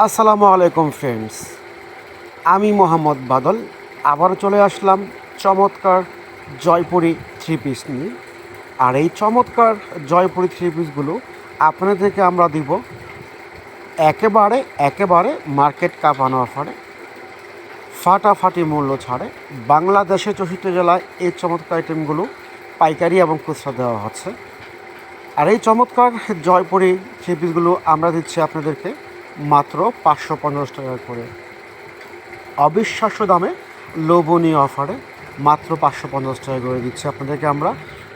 আসসালামু আলাইকুম ফ্রেন্ডস। আমি মোহাম্মদ বাদল। আবারও চলে আসলাম চমৎকার জয়পুরি থ্রি পিস নিয়ে। আর এই চমৎকার জয়পুরি থ্রি পিসগুলো আপনাদেরকে আমরা দিব একেবারে একেবারে মার্কেট কাঁপানো অফারে। ফাটাফাটি মূল্য ছাড়ে। বাংলাদেশে চৌষট্টি জেলায় এই চমৎকার আইটেমগুলো পাইকারি এবং খুচরা দেওয়া হচ্ছে। আর এই চমৎকার জয়পুরি থ্রি পিসগুলো আমরা দিচ্ছি আপনাদেরকে। মাত্র পাঁচশো পঞ্চাশ টাকা করে। অবিশ্বাস্য দামে লোভনীয় অফারে মাত্র পাঁচশো পঞ্চাশ টাকা করে দিচ্ছি আপনাদেরকে আমরা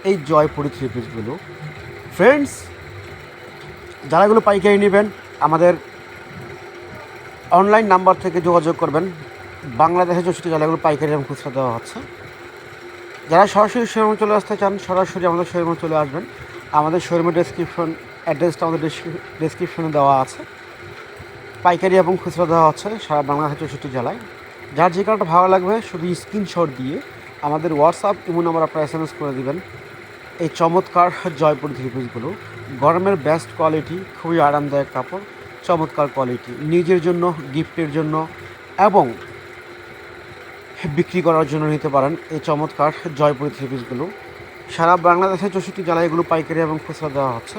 এই জয়পুরি থ্রি পিসগুলো ফ্রেন্ডস যারা এগুলো পাইকারি নেবেন, আমাদের অনলাইন নাম্বার থেকে যোগাযোগ করবেন। বাংলাদেশে চৌষট্টি জেলাগুলো পাইকারি এবং খুচরা দেওয়া হচ্ছে। যারা সরাসরি শোরুমে চলে আসতে চান, সরাসরি আমাদের শোরুমে চলে আসবেন। আমাদের শোরুমের ডেসক্রিপশন অ্যাড্রেসটা আমাদের ডেসক্রিপশনে দেওয়া আছে। পাইকারি এবং খুচরা দেওয়া হচ্ছে সারা বাংলাদেশের চৌষট্টি জেলায়। যার যে কারণটা ভালো লাগবে, শুধু স্ক্রিনশট দিয়ে আমাদের হোয়াটসঅ্যাপ ইমো নাম্বার আপনারা এস এম এস করে দেবেন। এই চমৎকার জয়পুর থ্রি গরমের বেস্ট কোয়ালিটি খুবই আরামদায়ক কাপড়, চমৎকার কোয়ালিটি নিজের জন্য গিফটের জন্য এবং বিক্রি করার জন্য নিতে পারেন এই চমৎকার জয়পুরি থ্রি পিসগুলো সারা বাংলাদেশের চৌষট্টি জেলায় এগুলো পাইকারি এবং খুচরা দেওয়া হচ্ছে।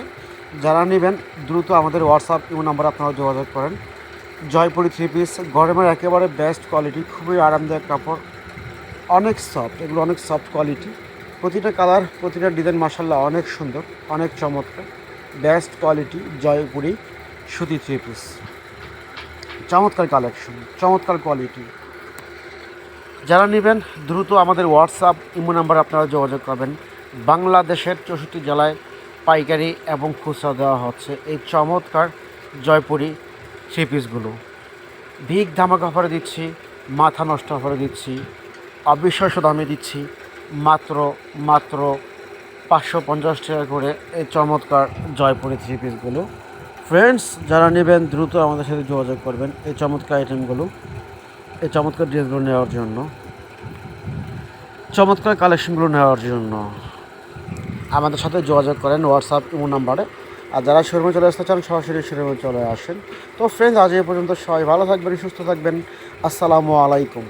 যারা নেবেন, দ্রুত আমাদের হোয়াটসঅ্যাপ ইমো নাম্বার আপনারা যোগাযোগ করেন। জয়পুরি থ্রি পিস গরমের একেবারে বেস্ট কোয়ালিটি খুবই আরামদায়ক কাপড়, অনেক সফট এগুলো অনেক সফট কোয়ালিটি প্রতিটা কালার প্রতিটা ডিজাইন মাসাল্লাহ অনেক সুন্দর, অনেক চমৎকার। বেস্ট কোয়ালিটি জয়পুরি সুতি থ্রি পিস চমৎকার কালেকশন চমৎকার কোয়ালিটি যারা নেবেন, দ্রুত আমাদের হোয়াটসঅ্যাপ ইমো নাম্বার আপনারা যোগাযোগ করবেন। বাংলাদেশের চৌষট্টি জেলায় পাইকারি এবং খুচরা দেওয়া হচ্ছে। এই চমৎকার জয়পুরি থ্রি পিসগুলো ভিগ ধামাকা অফারে দিচ্ছি, মাথা নষ্ট অফারে দিচ্ছি, অবিশ্বাস্য দামে দিচ্ছি, মাত্র মাত্র পাঁচশো পঞ্চাশ টাকা করে এই চমৎকার জয়পুরি থ্রি পিসগুলো ফ্রেন্ডস যারা নেবেন, দ্রুত আমাদের সাথে যোগাযোগ করবেন এই চমৎকার আইটেমগুলো এই চমৎকার ড্রেসগুলো নেওয়ার জন্য। চমৎকার কালেকশনগুলো নেওয়ার জন্য। আমাদের সাথে যোগাযোগ করেন হোয়াটসঅ্যাপ ইমো নাম্বারে আর যারা শোরুমে চলে আসতে চান, সরাসরি শোরুমে চলে আসেন। তো ফ্রেন্ডস আজ এ পর্যন্ত সবাই ভালো থাকবেন, সুস্থ থাকবেন। আসসালামু আলাইকুম।